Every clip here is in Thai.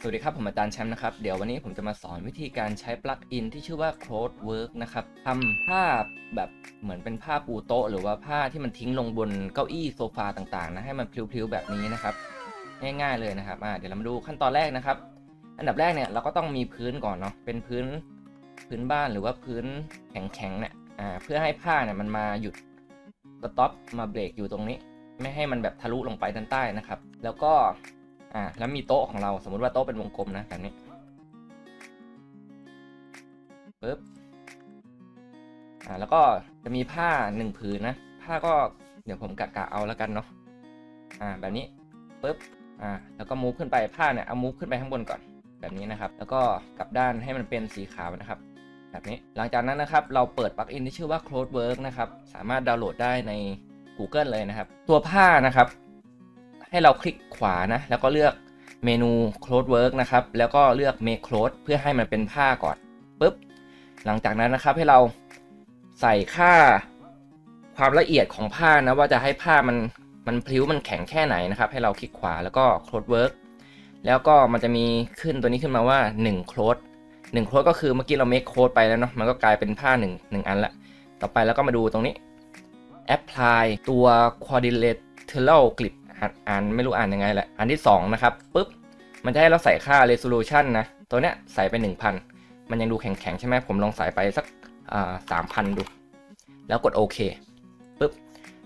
สวัสดีครับ ผมอาจารย์แชมป์นะครับ เดี๋ยววันนี้ผมจะมาสอนวิธีการใช้ปลั๊กอินที่ชื่อว่า Code Work นะครับทำภาพแบบเหมือนเป็นผ้าปูโต๊ะ หรือว่าผ้าที่มันทิ้งลงบนเก้าอี้โซฟาต่างๆนะให้มันพลิ้วๆแบบนี้นะครับ ง่ายๆเลยนะครับเดี๋ยวเรามาดูขั้นตอนแรกนะครับ อันดับแรกเนี่ยเราก็ต้องมีพื้นก่อนเนาะเป็นพื้นพื้นบ้านหรือว่าพื้นแข็งๆเนี่ยอ่าเพื่อให้ผ้าเนี่ยมันมาหยุดสต็อปมาเบรกอยู่ตรงนี้ ไม่ให้มันแบบทะลุลงไปด้านใต้นะครับ แล้วก็ อ่าแล้วมีโต๊ะของเราสมมุติว่าโต๊ะเป็นวงกลมนะแบบนี้ปึ๊บอ่าแล้วก็จะมีผ้าหนึ่งผืนนะ ผ้าก็เดี๋ยวผมกะกะเอาแล้วกันเนาะอ่าแบบนี้ปึ๊บอ่าแล้วก็มูฟขึ้นไปผ้าเนี่ยเอามูฟขึ้นไปข้างบนก่อนแบบนี้นะครับ แล้วก็กลับด้านให้มันเป็นสีขาวนะครับ แบบนี้หลังจากนั้นนะครับ เราเปิดปลั๊กอินที่ชื่อว่า Code Work นะครับ สามารถดาวน์โหลดได้ใน Google เลยนะครับ ตัวผ้านะครับ ให้เราคลิกขวานะ แล้วก็เลือกเมนู Close Work นะครับ แล้วก็เลือก Make Close เพื่อให้มันเป็นผ้าก่อนปุ๊บ หลังจากนั้นนะครับให้เราใส่ค่าความละเอียดของผ้านะว่าจะให้ผ้ามันมันพลิ้วมันแข็งแค่ไหนนะครับ ให้เราคลิกขวาแล้วก็ Close Work แล้วก็มันจะมีขึ้นตัวนี้ขึ้นมาว่า 1 Close 1 Close ก็คือเมื่อกี้เรา Make Close ไปแล้วเนาะ มันก็กลายเป็นผ้า1 1อันละ ต่อไปแล้วก็มาดูตรงนี้ apply ตัว quadrilateral grip อ่านไม่รู้อ่านยังไงแหละ อันที่ 2 นะครับปุ๊บ มันจะให้เราใส่ค่า resolution นะ ตัวเนี้ยใส่ไป 1000 มันยังดูแข็งๆ ใช่ไหมผมลองใส่ไปสักสามพันดู แล้วกดโอเคปุ๊บ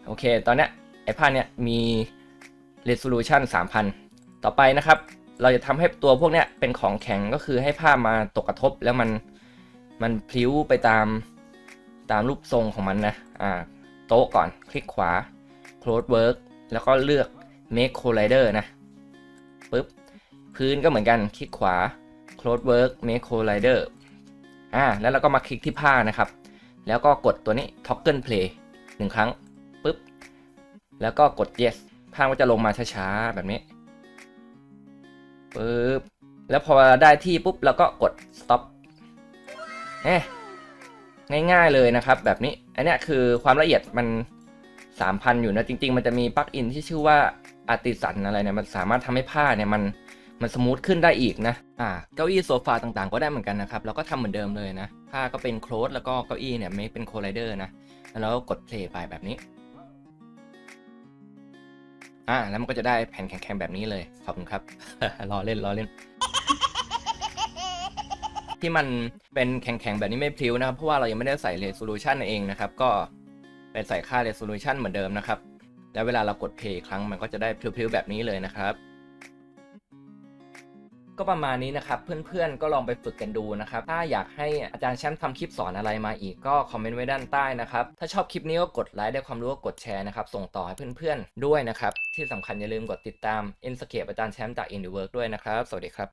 โอเค ตอนเนี้ยไอ้ผ้าเนี้ยมี resolution 3000 ต่อไปนะครับ เราจะทำให้ตัวพวกเนี้ยเป็นของแข็งก็คือให้ผ้ามาตกกระทบแล้วมันมันพลิ้วไปตามตามรูปทรงของมันนะ อ่า โต๊ะก่อน คลิกขวา close work แล้วก็เลือก make collider นะปึ๊บพื้นก็เหมือนกันคลิกขวา close work make collider อ่าแล้วเราก็มาคลิกที่ผ้านะครับ แล้วก็กดตัวนี้ toggle play หนึ่งครั้งปึ๊บแล้วก็กด yes ผ้าก็จะลงมาช้าๆแบบนี้ปึ๊บแล้วพอได้ที่ปุ๊บเราก็กด stop เอ๊ะง่ายๆเลยนะครับ แบบนี้ อันนี้คือความละเอียดมัน 3,000 อยู่นะ จริง ๆ มันจะมีปลั๊กอินที่ชื่อว่า อาร์ติสันอะไรเนี่ยมันสามารถทำให้ผ้าเนี่ยมันมันสมูทขึ้นได้อีกนะ อ่า เก้าอี้โซฟาต่างๆ ก็ได้เหมือนกันนะครับแล้วก็ทำเหมือนเดิมเลยนะ ผ้าก็เป็นโคลสแล้วก็เก้าอี้เนี่ยไม่เป็นโคไลเดอร์นะ แล้วก็กดเพลย์ไปแบบนี้ อ่า แล้วมันก็จะได้แผ่นแข็งๆแบบนี้เลย ขอบคุณครับ รอเล่นรอเล่น ที่มันเป็นแข็งๆแบบนี้ไม่พลิ้วนะครับ เพราะว่าเรายังไม่ได้ใส่ resolution เองนะครับ ก็ไปใส่ค่า resolution เหมือนเดิมนะครับ แล้วเวลาเรากด play ครั้งมันก็จะได้พลิ้วๆแบบนี้เลยนะครับ ก็ประมาณนี้นะครับ เพื่อนๆก็ลองไปฝึกกันดูนะครับ ถ้าอยากให้อาจารย์แชมป์ทำคลิปสอนอะไรมาอีกก็คอมเมนต์ไว้ด้านใต้นะครับ ถ้าชอบคลิปนี้ก็กดไลค์ได้ความรู้ก็กดแชร์นะครับ ส่งต่อให้เพื่อนๆด้วยนะครับ ที่สำคัญอย่าลืมกดติดตาม i n s c a p e อาจารย์แชมป์จาก i n t h e Work ด้วยนะครับ สวัสดีครับ